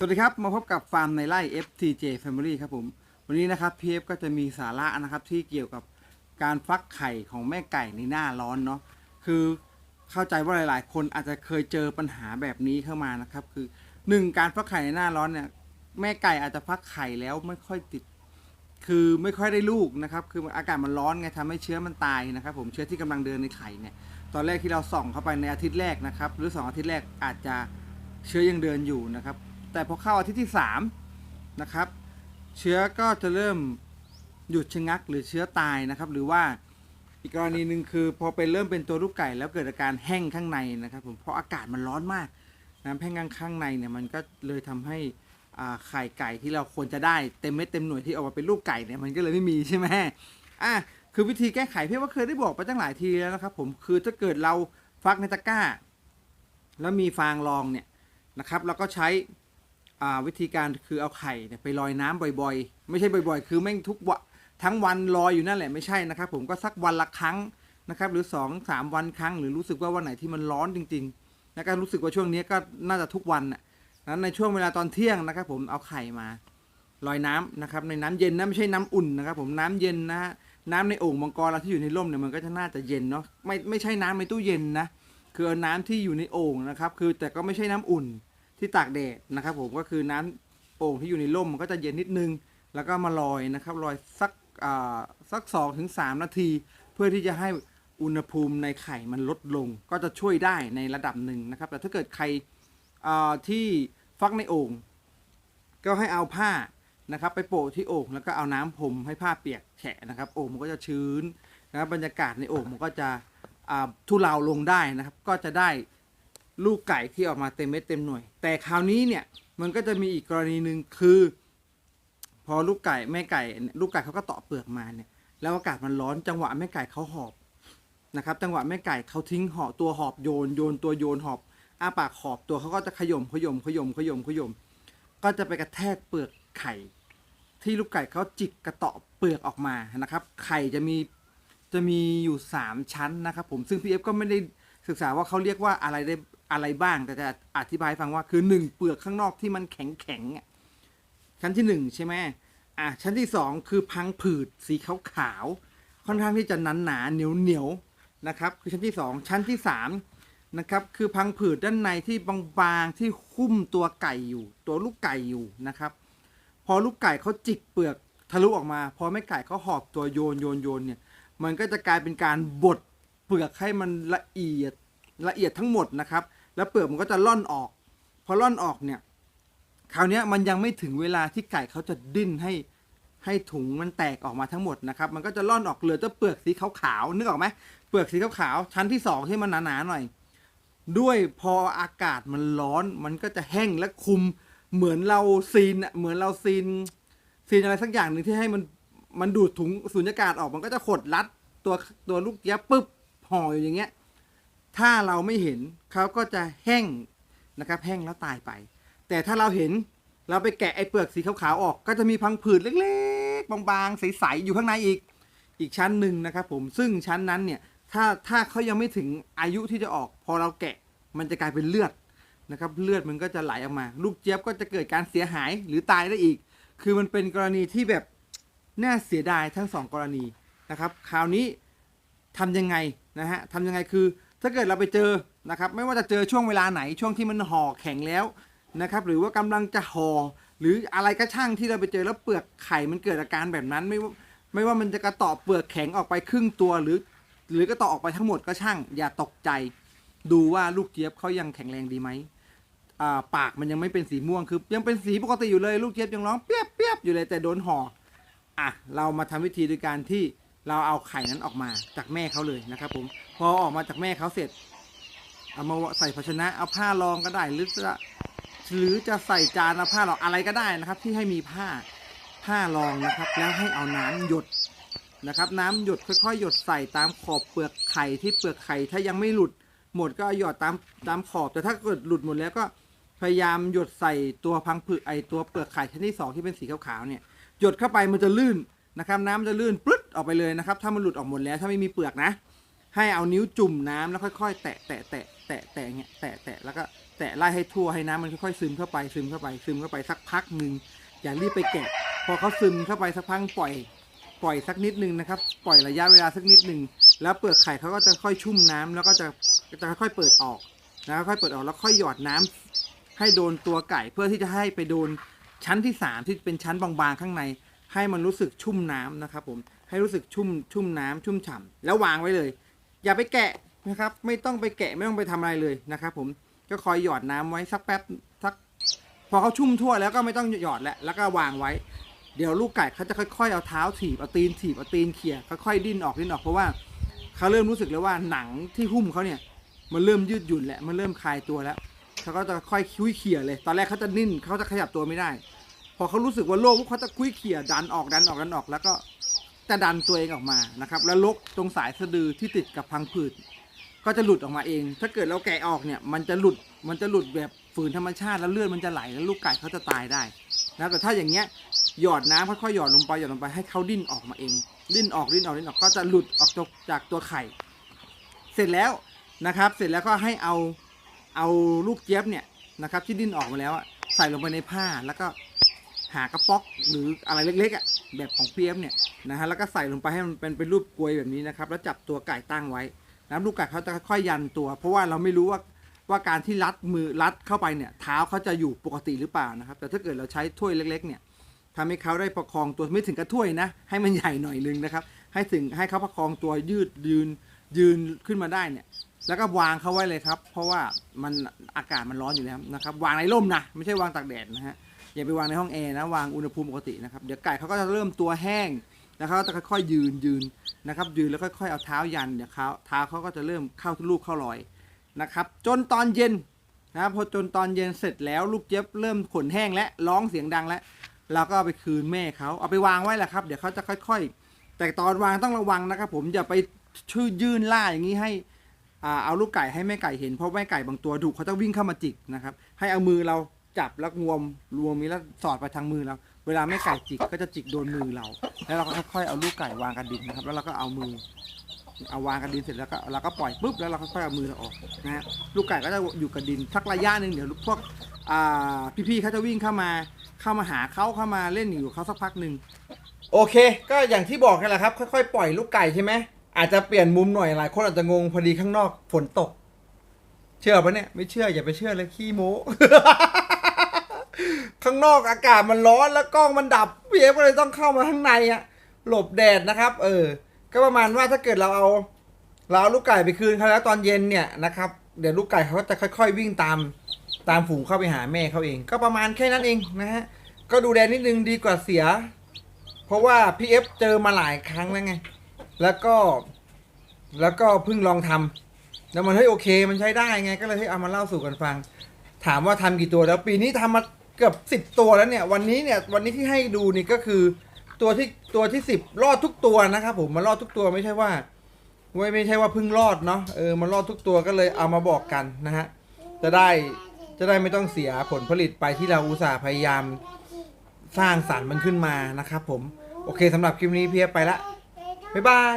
สวัสดีครับ มาพบกับฟาร์มในไร่ FTJ Family ครับผม วันนี้นะครับ PF ก็จะมีสาระนะครับที่เกี่ยวกับการฟักไข่ของแม่ไก่ในหน้าร้อนเนาะคือเข้าใจว่าหลาย ๆ คนอาจจะเคยเจอปัญหาแบบนี้เข้ามานะครับ คือหนึ่งการฟักไข่ในหน้าร้อนเนี่ยแม่ไก่อาจจะฟักไข่แล้วไม่ค่อยติด คือไม่ค่อยได้ลูกนะครับ คืออากาศมันร้อนไงทำให้เชื้อมันตายนะครับ ผมเชื้อที่กำลังเดินในไข่เนี่ยตอนแรกที่เราส่องเข้าไปในอาทิตย์แรกนะครับ หรือสองอาทิตย์แรกอาจจะเชื้อยังเดินอยู่นะครับ แต่พอเข้าอาทิตย์ที่3นะครับ เชื้อก็จะเริ่มหยุดชะงักหรือเชื้อตายนะครับ หรือว่าอีกกรณีหนึ่งคือพอเป็นเริ่มเป็นตัวลูกไก่ แล้วเกิดอาการแห้งข้างในนะครับ ผมเพราะอากาศมันร้อนมากน้ำแห้งข้างในเนี่ยมันก็เลยทำให้ไข่ไก่ที่เราควรจะได้เต็มเม็ดเต็มหน่วยที่ออกมาเป็นลูกไก่เนี่ยมันก็เลยไม่มีใช่ไหมอะคือวิธีแก้ไขพี่ว่าเคยได้บอกไปตั้งหลายทีแล้วนะครับ ผมคือถ้าเกิดเราฟักในตะกร้า แล้วมีฟางรองเนี่ยนะครับแล้วก็ใช้ วิธีการคือเอาไข่เนี่ยไปลอยน้ำบ่อยๆ ไม่ใช่บ่อยๆ คือแม่งทุกวะทั้งวันลอยอยู่นั่นแหละไม่ใช่นะครับผมก็สักวันละครั้งนะครับหรือ2อสามวันครั้ง หรือรู้สึกว่าวันไหนที่มันร้อนจริงๆแล้วก็รู้สึกว่าช่วงนี้ก็น่าจะทุกวันนะนั้นในช่วงเวลาตอนเที่ยงนะครับ ผมเอาไข่มาลอยน้ำนะครับในน้ำเย็นนะไม่ใช่น้ำอุ่นนะครับ ผมน้ำเย็นนะน้ำในโอ่งมังกรเราที่อยู่ในร่มเนี่ยมันก็จะน่าจะเย็นเนาะไม่ไม่ใช่น้ำในตู้เย็นนะคือน้ำที่อยู่ในโอ่งนะครับ คือแต่ก็ไม่ใช่น้ำอุ่น ที่ตากแดดนะครับ ผมก็คือน้ำโอ่งที่อยู่ในร่มมันก็จะเย็นนิดนึง แล้วก็มาลอยนะครับลอยสักอ่าสักสองถึงสามนาที เพื่อที่จะให้อุณหภูมิในไข่มันลดลง ก็จะช่วยได้ในระดับหนึ่งนะครับ แต่ถ้าเกิดใครอ่าที่ฟักในโอ่งก็ให้เอาผ้านะครับ ไปโปะที่โอ่งแล้วก็เอาน้ำพรมให้ผ้าเปียกแฉะนะครับโอ่งมันก็จะชื้นนะครับบรรยากาศในโอ่งมันก็จะอ่าทุเลาลงได้นะครับ ก็จะได้ ลูกไก่ที่ออกมาเต็มเม็ดเต็มหน่วย แต่คราวนี้เนี่ยมันก็จะมีอีกกรณีหนึ่งคือ พอลูกไก่แม่ไก่ ลูกไก่เขาก็เตาะเปลือกมาเนี่ยแล้วอากาศมันร้อนจังหวะแม่ไก่เขาหอบนะครับ จังหวะแม่ไก่เขาทิ้งหอบตัวหอบโยนโยนตัวโยนหอบอ้าปากหอบตัวเขาก็จะขย่มขย่มขย่มขย่มขย่มก็จะไปกระแทกเปลือกไข่ ที่ลูกไก่เขาจิกกระเตาะเปลือกออกมานะครับ ไข่จะมีจะมีอยู่ 3 ชั้นนะครับ ผมซึ่ง PF ก็ไม่ได้ศึกษาว่าเขาเรียกว่าอะไรได้ อะไรบ้าง แต่จะอธิบายฟังว่าคือ 1 เปลือกข้างนอกที่มันแข็งแข็งๆอะชั้นที่ 1 ใช่ไหมอะชั้นที่ 2 คือพังผืดสีขาวขาวค่อนข้างที่จะหนาหนาเหนียวเหนียวนะครับ คือชั้นที่ 2 ชั้นที่3นะครับคือพังผืดด้านในที่บางๆที่คุ้มตัวไก่อยู่ ตัวลูกไก่อยู่นะครับ พอลูกไก่เขาจิกเปลือกทะลุออกมา พอแม่ไก่เขาหอบตัวโยนโยนโยนเนี่ยมันก็จะกลายเป็นการบดเปลือกให้มันละเอียดละเอียดทั้งหมดนะครับ แล้วเปลือกมันก็จะล่อนออกพอล่อนออกเนี่ยคราวนี้มันยังไม่ถึงเวลาที่ไก่เขาจะดิ้นให้ให้ถุงมันแตกออกมาทั้งหมดนะครับ มันก็จะล่อนออกเหลือแต่เปลือกสีขาวๆนึกออกไหมเปลือกสีขาวๆชั้นที่สองที่มันหนาๆหน่อย ด้วยพออากาศมันร้อนมันก็จะแห้งและคุมเหมือนเราซีนอะเหมือนเราซีนซีนอะไรสักอย่างหนึ่งที่ให้มันมันดูดถุงสูญญากาศออกมันก็จะขดรัดตัวตัวลูกเจี๊ยบปุ๊บห่ออยู่อย่างเงี้ย ถ้าเราไม่เห็นเขาก็จะแห้งนะครับแห้งแล้วตายไป แต่ถ้าเราเห็นเราไปแกะไอ้เปลือกสีขาวๆออก ก็จะมีพังผืดเล็กๆบางๆใสๆอยู่ข้างในอีกอีกชั้นหนึ่งนะครับผมซึ่งชั้นนั้นเนี่ยถ้าถ้าเขายังไม่ถึงอายุที่จะออก พอเราแกะมันจะกลายเป็นเลือดนะครับเลือดมันก็จะไหลออกมา ลูกเจี๊ยบก็จะเกิดการเสียหายหรือตายได้อีก คือมันเป็นกรณีที่แบบน่าเสียดายทั้งสองกรณีนะครับคราวนี้ทำยังไงนะฮะทำยังไงคือ ถ้าเกิดเราไปเจอนะครับไม่ว่าจะเจอช่วงเวลาไหนช่วงที่มันห่อแข็งแล้วนะครับหรือว่ากำลังจะห่อหรืออะไรก็ช่างที่เราไปเจอแล้วเปลือกไข่มันเกิดอาการแบบนั้นไม่ว่าไม่ว่ามันจะกระตาะเปลือกแข็งออกไปครึ่งตัวหรือ หรือกระตาะออกไปทั้งหมดก็ช่าง อย่าตกใจ ดูว่าลูกเจี๊ยบเขายังแข็งแรงดีไหมาปากมันยังไม่เป็นสีม่วงคือ ยังเป็นสีปกติอยู่เลยลูกเจี๊ยบยังร้องเปียบเปียบอยู่เลยแต่โดนห่ออะเรามาทำวิธีโดยการที่ เราเอาไข่นั้นออกมาจากแม่เขาเลยนะครับผมพอออกมาจากแม่เขาเสร็จ เอามาใส่ภาชนะเอาผ้ารองก็ได้หรือจะหรือจะใส่จานเอาผ้ารองอะไรก็ได้นะครับ ที่ให้มีผ้าผ้ารองนะครับ แล้วให้เอาน้ำหยดนะครับ น้ำหยดค่อยๆ หยดใส่ตามขอบเปลือกไข่ที่เปลือกไข่ถ้ายังไม่หลุดหมดก็หยอดตามตามขอบ แต่ถ้าเกิดหลุดหมดแล้วก็พยายามหยดใส่ตัวพังผืดไอตัวเปลือกไข่ชั้นที่สองที่เป็นสีขาวๆเนี่ยหยดเข้าไปมันจะลื่น นะครับน้ำจะลื่นปลึ๊ดออกไปเลยนะครับ ถ้ามันหลุดออกหมดแล้วถ้าไม่มีเปลือกนะ ให้เอานิ้วจุ่มน้ำแล้วค่อยๆ แตะแตะแตะแตะแตะเงี้ยแตะแตะแล้วก็แตะไล่ให้ทั่วให้น้ำมันค่อยๆซึมเข้าไปซึมเข้าไปซึมเข้าไปสักพักหนึ่งอย่ารีบไปแกะ พอเขาซึมเข้าไปสักพักปล่อย ปล่อยสักนิดนึงนะครับ ปล่อยระยะเวลาสักนิดนึงแล้วเปลือกไข่เขาก็จะค่อยชุ่มน้ำแล้วก็จะจะค่อยๆเปิดออกนะค่อยๆเปิดออกแล้วค่อยหยอดน้ำให้โดนตัวไก่เพื่อที่จะให้ไปโดนชั้นที่สามที่เป็นชั้นบางๆข้างใน ให้มันรู้สึกชุ่มน้ำนะครับผมให้รู้สึกชุ่มชุ่มน้ำชุ่มฉ่ำแล้ววางไว้เลย อย่าไปแกะนะครับ ไม่ต้องไปแกะไม่ต้องไปทำอะไรเลยนะครับ ผมก็คอยหยอดน้ำไว้สักแป๊บสัก พอเขาชุ่มทั่วแล้วก็ไม่ต้องหยอดแล้วแล้วก็วางไว้ เดี๋ยวลูกไก่เขาจะค่อยๆเอาเท้าถีบเอาตีนถีบเอาตีนเขี่ยค่อยๆดิ้นออกดิ้นออกเพราะว่าเขาเริ่มรู้สึกแล้วว่าหนังที่หุ้มเขาเนี่ยมันเริ่มยืดหยุ่นแล้วมันเริ่มคลายตัวแล้วเขาก็จะค่อยคุยเขี่ยเลย ตอนแรกเขาจะนิ่นเขาจะขยับตัวไม่ได้ พอเขารู้สึกว่าโล่งเขาจะคุยเขี่ยดันออกดันออกดันออก แล้วก็จะดันตัวเองออกมานะครับ แล้วลกตรงสายสะดือที่ติดกับพังผืด ก็จะหลุดออกมาเอง ถ้าเกิดเราแกะออกเนี่ยมันจะหลุดมันจะหลุดแบบฝืนธรรมชาติแล้วเลือดมันจะไหลแล้วลูกไก่เขาจะตายได้นะแต่ถ้าอย่างเงี้ยหยอดน้ำค่อยๆหยอดลงไปหยอดลงไปให้เขาดิ้นออกมาเองดิ้นออกดิ้นออกดิ้นออกก็จะหลุดออกจากตัวไข่ เสร็จแล้วนะครับ เสร็จแล้วก็ให้เอาเอาลูกเจี๊ยบเนี่ยนะครับ ที่ดิ้นออกมาแล้วใส่ลงไปในผ้าแล้วก็ หากระป๋อกหรืออะไรเล็กๆอะแบบของเปียบเนี่ยนะฮะแล้วก็ใส่ลงไปให้มันเป็นเป็นรูปกลวยแบบนี้นะครับ แล้วจับตัวไก่ตั้งไว้น้ำลูกไก่เขาจะค่อยยันตัว เพราะว่าเราไม่รู้ว่าว่าการที่รัดมือรัดเข้าไปเนี่ยเท้าเขาจะอยู่ปกติหรือเปล่านะครับ แต่ถ้าเกิดเราใช้ถ้วยเล็ก ๆ เนี่ยทำให้เขาได้ประคองตัวไม่ถึงกระถ้วยนะให้มันใหญ่หน่อยนึงนะครับ ให้ถึงให้เขาประคองตัวยืดยืนยืนขึ้นมาได้เนี่ย แล้วก็วางเขาไว้เลยครับ เพราะว่ามันอากาศมันร้อนอยู่แล้วนะครับ วางในร่มนะไม่ใช่วางตากแดดนะฮะ อย่าไปวางในห้องแอร์นะวางอุณหภูมิปกตินะครับเดี๋ยวไก่เขาก็จะเริ่มตัวแห้งแล้วเขาก็จะค่อยๆยืนยืนนะครับ ยืนแล้วค่อยๆเอาเท้ายันเดี๋ยวเขาเท้าเขาก็จะเริ่มเข้าทุกลูกเข้ารอยนะครับ จนตอนเย็นนะครับพอจนตอนเย็นเสร็จแล้วลูกเจี๊ยบเริ่มขนแห้งและร้องเสียงดังแล้วเราก็เอาไปคืนแม่เขาเอาไปวางไว้แหละครับ เดี๋ยวเขาจะค่อย ๆ แต่ตอนวางต้องระวังนะครับ ผมอย่าไปชื่อยื่นล่าอย่างนี้ให้อ่าเอาลูกไก่ให้แม่ไก่เห็นเพราะแม่ไก่บางตัวดุเขาจะวิ่งเข้ามาจิกนะครับ ให้เอามือเรา จับแล้วงวมรวมนี้แล้วสอดไปทางมือเราเวลาแม่ไก่จิกก็จะจิกโดนมือเรา แล้วเราก็ค่อยๆเอาลูกไก่วางกันดินนะครับ แล้วเราก็เอามือ เอาวางกันดินเสร็จแล้วก็เราก็ปล่อยปุ๊บแล้วเราค่อยๆเอามือเราออกนะฮะลูกไก่ก็จะอยู่กับดินสักระยะหนึ่งเดี๋ยวพวกอ่าพี่ๆเขาจะวิ่งเข้ามาเข้ามาหาเขาเข้ามาเล่นอยู่เขาสักพักหนึ่งโอเค ก็อย่างที่บอกกันแหละครับ ค่อยๆ ปล่อยลูกไก่ใช่ไหมอาจจะเปลี่ยนมุมหน่อยหลายคนอาจจะงงพอดีข้างนอกฝนตก เชื่อปะเนี่ยไม่เชื่ออย่าไปเชื่อเลยขี้โม้ ข้างนอกอากาศมันร้อนแล้วกล้องมันดับพี่เอฟก็เลยต้องเข้ามาข้างในอะหลบแดดนะครับ เออ ก็ประมาณว่าถ้าเกิดเราเอา เราเอาลูกไก่ไปคืนเขาแล้วตอนเย็นเนี่ยนะครับเดี๋ยวลูกไก่เขาจะค่อยๆ วิ่งตามตามฝูงเข้าไปหาแม่เขาเอง ก็ประมาณแค่นั้นเองนะฮะก็ดูแลนิดนึงดีกว่าเสีย เพราะว่าพี่เอฟเจอมาหลายครั้งแล้วไง แล้วก็ แล้วก็เพิ่งลองทำแล้วมันเฮ้ยโอเค มันใช้ได้ไง ก็เลยให้เอามาเล่าสู่กันฟัง ถามว่าทำกี่ตัวแล้วปีนี้ทำมา เกือบสิบตัวแล้วเนี่ย วันนี้เนี่ยวันนี้ที่ให้ดูนี่ก็คือตัวที่ตัวที่สิบรอดทุกตัวนะครับผมมารอดทุกตัวไม่ใช่ว่าไม่ไม่ใช่ว่าเพิ่งรอดเนาะเออมารอดทุกตัวก็เลยเอามาบอกกันนะฮะจะได้จะได้ไม่ต้องเสียผลผลิตไปที่เราอุตส่าห์พยายามสร้างสรรค์มันขึ้นมานะครับผม โอเคสำหรับคลิปนี้เพียไปละ บ๊ายบาย